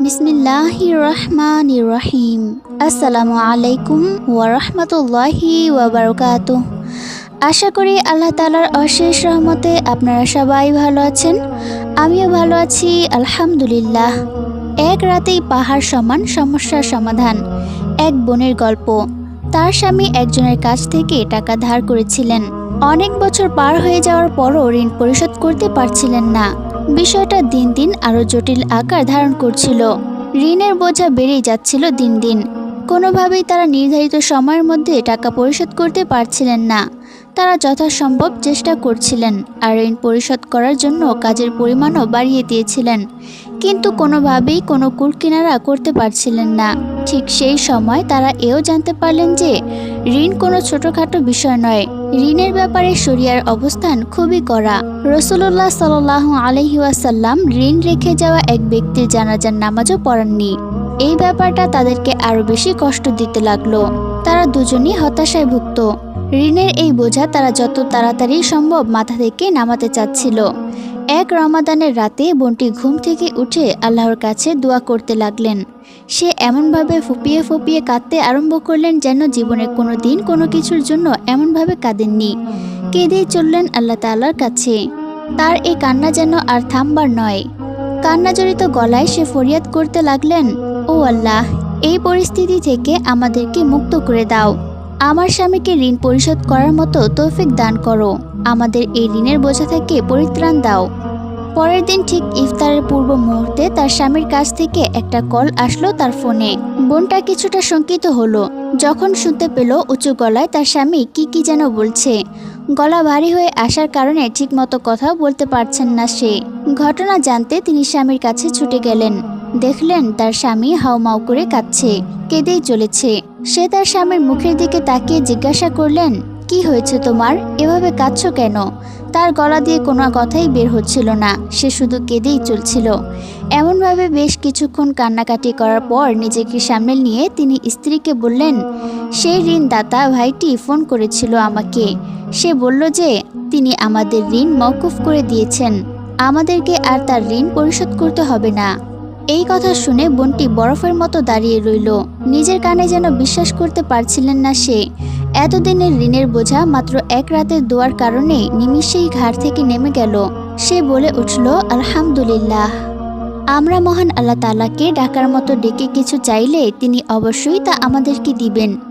বিসমিল্লাহি রহমান রহিম আসসালামু আলাইকুম ওয়ারহমতুল্লাহি ওয়াবারকাত। আশা করি আল্লাহ তালার অশেষ রহমতে আপনারা সবাই ভালো আছেন। আমিও ভালো আছি, আলহামদুলিল্লাহ। এক রাতেই পাহাড় সমান সমস্যার সমাধান। এক বোনের গল্প। তার স্বামী একজনের কাছ থেকে টাকা ধার করেছিলেন। অনেক বছর পার হয়ে যাওয়ার পরও ঋণ পরিশোধ করতে পারছিলেন না। বিষয়টা দিন দিন আরও জটিল আকার ধারণ করছিল। ঋণের বোঝা বেড়েই যাচ্ছিল দিন দিন। কোনোভাবেই তারা নির্ধারিত সময়ের মধ্যে টাকা পরিশোধ করতে পারছিলেন না। তারা যথাসম্ভব চেষ্টা করছিলেন আর ঋণ পরিশোধ করার জন্য কাজের পরিমাণও বাড়িয়ে দিয়েছিলেন। কিন্তু কোনোভাবেই কোনো কুলকিনারা করতে পারছিলেন না। ঠিক সেই সময় তারা এও জানতে পারলেন যে ঋণ কোনো ছোটোখাটো বিষয় নয়। ঋণের ব্যাপারে শরিয়ার অবস্থান খুবই কড়া। রসুল্লাহ সাল আলহিউসাল্লাম ঋণ রেখে যাওয়া এক ব্যক্তির জানাজার নামাজও পড়াননি। এই ব্যাপারটা তাদেরকে আরও বেশি কষ্ট দিতে লাগল। তারা দুজনই হতাশায় ভুক্ত। ঋণের এই বোঝা তারা যত তাড়াতাড়ি সম্ভব মাথা থেকে নামাতে চাচ্ছিল। এক রমাদানের রাতে বোনটি ঘুম থেকে উঠে আল্লাহর কাছে দোয়া করতে লাগলেন। সে এমনভাবে ফুপিয়ে ফুপিয়ে কাঁদতে আরম্ভ করলেন যেন জীবনে কোনো দিন কোনো কিছুর জন্য এমনভাবে কাঁদেননি। কেঁদেই চললেন আল্লাহ তাআলার কাছে। তার এই কান্না যেন আর থামবার নয়। কান্নাজড়িত গলায় সে ফরিয়াদ করতে লাগলেন, ও আল্লাহ, এই পরিস্থিতি থেকে আমাদেরকে মুক্ত করে দাও। আমার স্বামীকে ঋণ পরিশোধ করার মতো তৌফিক দান করো। আমাদের এই ঋণের বোঝা থেকে পরিত্রাণ দাও। পরের দিন ঠিক ইফতারের পূর্ব মুহূর্তে তার স্বামীর কাছ থেকে একটা কল আসলো তার ফোনে। বোনটা কিছুটা শঙ্কিত হলো। যখন শুনতে পেল উঁচু গলায় তার স্বামী কি কি যেন বলছে। গলা ভারী হয়ে আসার কারণে ঠিকমতো কথাও বলতে পারছেন না সে। ঘটনা জানতে তিনি স্বামীর কাছে ছুটে গেলেন। দেখলেন তার স্বামী হাউমাউ করে কাঁদছে, কেঁদেই চলেছে। সে তার স্বামীর মুখের দিকে তাকিয়ে জিজ্ঞাসা করলেন কি হয়েছে তোমার? এভাবে কাঁদছ কেন? তার গলা দিয়ে কোনো কথাই বের হচ্ছিল না। সে শুধু কেঁদেই চলছিল। এমনভাবে বেশ কিছুক্ষণ কান্নাকাটি করার পর নিজেকে সামনে নিয়ে তিনি স্ত্রীকে বললেন, সেই ঋণদাতা ভাইটি ফোন করেছিল আমাকে। সে বলল যে, তিনি আমাদের ঋণ মওকুফ করে দিয়েছেন। আমাদেরকে আর তার ঋণ পরিশোধ করতে হবে না। এই কথা শুনে বোনটি বরফের মতো দাঁড়িয়ে রইল। নিজের কানে যেন বিশ্বাস করতে পারছিলেন না সে। এতদিনের ঋণের বোঝা মাত্র এক রাতের দোয়ার কারণে নিমিষেই ঘাট থেকে নেমে গেল। সে বলে উঠল, আলহামদুলিল্লাহ। আমরা মহান আল্লাহ তালাকে ডাকার মতো ডেকে কিছু চাইলে তিনি অবশ্যই তা আমাদেরকে দিবেন।